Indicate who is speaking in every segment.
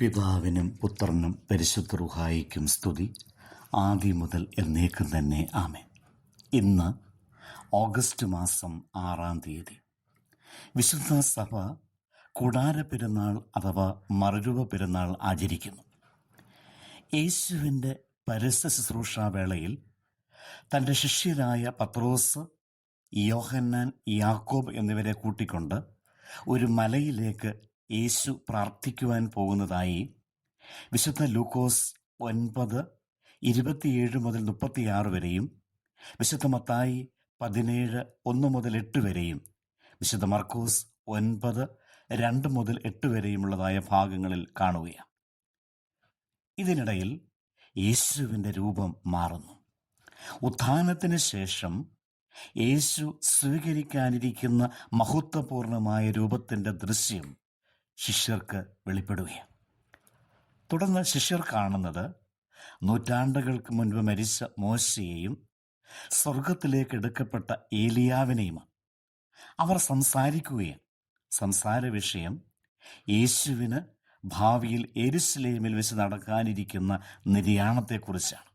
Speaker 1: പിതാവിനും പുത്രനും പരിശുദ്ധ റുഹായിക്കും സ്തുതി. ആദ്യം മുതൽ എന്നേക്കും തന്നെ ആമേ ഇന്ന് ഓഗസ്റ്റ് മാസം ആറാം തീയതി. വിശുദ്ധ സഭ കുടാര പെരുന്നാൾ അഥവാ മറുരൂപ പെരുന്നാൾ ആചരിക്കുന്നു. യേശുവിന്റെ പരസ്യ ശുശ്രൂഷാവേളയിൽ തന്റെ ശിഷ്യരായ പത്രോസ് യോഹന്നാൻ യാക്കോബ് എന്നിവരെ കൂട്ടിക്കൊണ്ട് ഒരു മലയിലേക്ക് യേശു പ്രാർത്ഥിക്കുവാൻ പോകുന്നതായി വിശുദ്ധ ലൂക്കോസ് ഒൻപത് ഇരുപത്തിയേഴ് മുതൽ മുപ്പത്തിയാറ് വരെയും വിശുദ്ധ മത്തായി പതിനേഴ് ഒന്ന് മുതൽ എട്ട് വരെയും വിശുദ്ധ മർക്കോസ് ഒൻപത് രണ്ട് മുതൽ എട്ട് വരെയുമുള്ളതായ ഭാഗങ്ങളിൽ കാണുകയാണ്. ഇതിനിടയിൽ യേശുവിന്റെ രൂപം മാറുന്നു. ഉത്ഥാനത്തിന് ശേഷം യേശു സ്വീകരിക്കാനിരിക്കുന്ന മഹത്വപൂർണമായ രൂപത്തിന്റെ ദൃശ്യം ശിഷ്യർക്ക് വെളിപ്പെടുകയാണ്. തുടർന്ന് ശിഷ്യർ കാണുന്നത് നൂറ്റാണ്ടുകൾക്ക് മുൻപ് മരിച്ച മോശയെയും സ്വർഗത്തിലേക്ക് എടുക്കപ്പെട്ട ഏലിയാവിനെയുമാണ്. അവർ സംസാരിക്കുകയും സംസാര വിഷയം യേശുവിന് ഭാവിയിൽ എരുസലേമിൽ വെച്ച് നടക്കാനിരിക്കുന്ന നിര്യാണത്തെക്കുറിച്ചാണ്.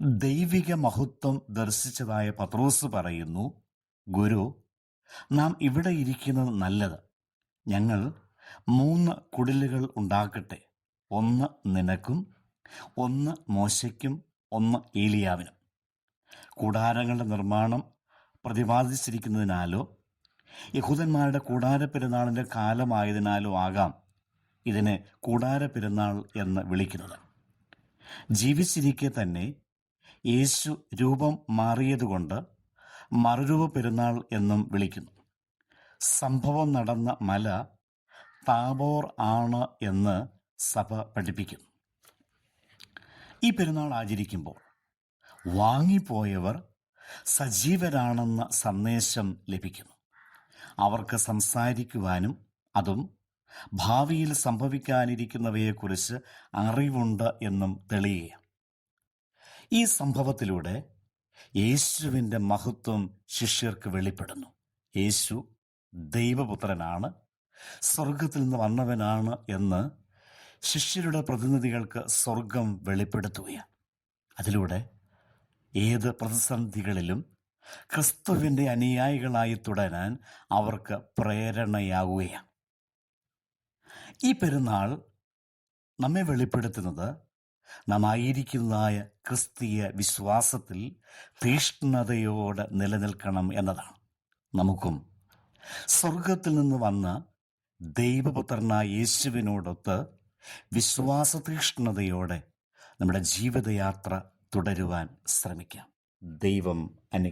Speaker 1: ദൈവിക മഹത്വം ദർശിച്ചതായ പത്രോസ് പറയുന്നു ഗുരു നാം ഇവിടെ ഇരിക്കുന്നത് നല്ലത് ഞങ്ങൾ മൂന്ന് കുടിലുകൾ ഉണ്ടാക്കട്ടെ. ഒന്ന് നിനക്കും ഒന്ന് മോശയ്ക്കും ഒന്ന് ഏലിയാവിനും. കൂടാരങ്ങളുടെ നിർമ്മാണം പ്രതിപാദിച്ചിരിക്കുന്നതിനാലോ യഹൂദന്മാരുടെ കൂടാര പെരുന്നാളിന്റെ കാലമായതിനാലോ ആകാം ഇതിനെ കൂടാര പെരുന്നാൾ എന്ന് വിളിക്കുന്നത്. ജീവിച്ചിരിക്കെ തന്നെ യേശു രൂപം മാറിയതുകൊണ്ട് മറുരൂപ പെരുന്നാൾ എന്നും വിളിക്കുന്നു. സംഭവം നടന്ന മല താബോർ ആണ് എന്ന് സഭ പഠിപ്പിക്കും. ഈ പെരുന്നാൾ ആചരിക്കുമ്പോൾ വാങ്ങിപ്പോയവർ സജീവരാണെന്ന സന്ദേശം ലഭിക്കുന്നു. അവർക്ക് സംസാരിക്കുവാനും അതും ഭാവിയിൽ സംഭവിക്കാനിരിക്കുന്നവയെക്കുറിച്ച് അറിവുണ്ട് എന്നും തെളിയുക. ഈ സംഭവത്തിലൂടെ യേശുവിന്റെ മഹത്വം ശിഷ്യർക്ക് വെളിപ്പെടുന്നു. യേശു ദൈവപുത്രനാണ് സ്വർഗത്തിൽ നിന്ന് വന്നവനാണ് എന്ന് ശിഷ്യരുടെ പ്രതിനിധികൾക്ക് സ്വർഗം വെളിപ്പെടുത്തുകയാണ്. അതിലൂടെ ഏത് പ്രതിസന്ധികളിലും ക്രിസ്തുവിന്റെ അനുയായികളായി തുടരാൻ അവർക്ക് പ്രേരണയാകുകയാണ്. ഈ പെരുന്നാൾ നമ്മെ വെളിപ്പെടുത്തുന്നത് നാം ആയിരിക്കുന്നതായ ക്രിസ്തീയ വിശ്വാസത്തിൽ തീഷ്ണതയോടെ നിലനിൽക്കണം എന്നതാണ്. നമുക്കും സ്വർഗത്തിൽ നിന്ന് വന്ന ദൈവപുത്രനായ യേശുവിനോടൊത്ത് വിശ്വാസ തീഷ്ണതയോടെ നമ്മുടെ ജീവിതയാത്ര തുടരുവാൻ ശ്രമിക്കാം. ദൈവം അനു